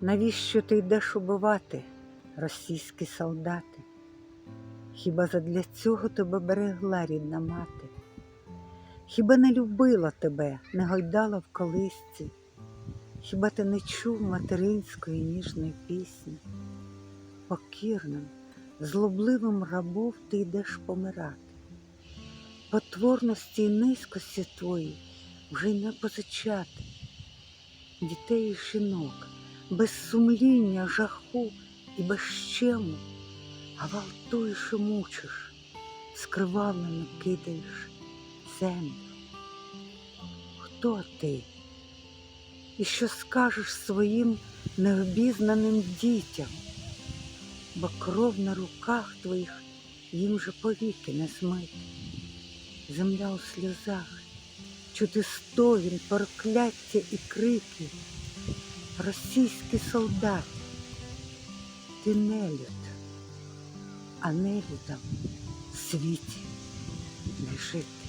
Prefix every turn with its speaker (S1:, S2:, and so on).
S1: Навіщо ти йдеш убивати, російські солдати? Хіба задля цього тебе берегла рідна мати? Хіба не любила тебе, не гойдала в колисці? Хіба ти не чув материнської ніжної пісні? Покірним, злобливим рабов ти йдеш помирати. Потворності й низькості твої вже й не позичати. Дітей і жінок без сумління, жаху і без щему, гвалтуєш і мучиш, скривавлено кидаєш землю. Хто ти? І що скажеш своїм необізнаним дітям, бо кров на руках твоїх їм же повіки не змити. Земля у сльозах, чути стогін, прокляття і крики. Російський солдат, ти нелюд, а нелюдам в світі не жити.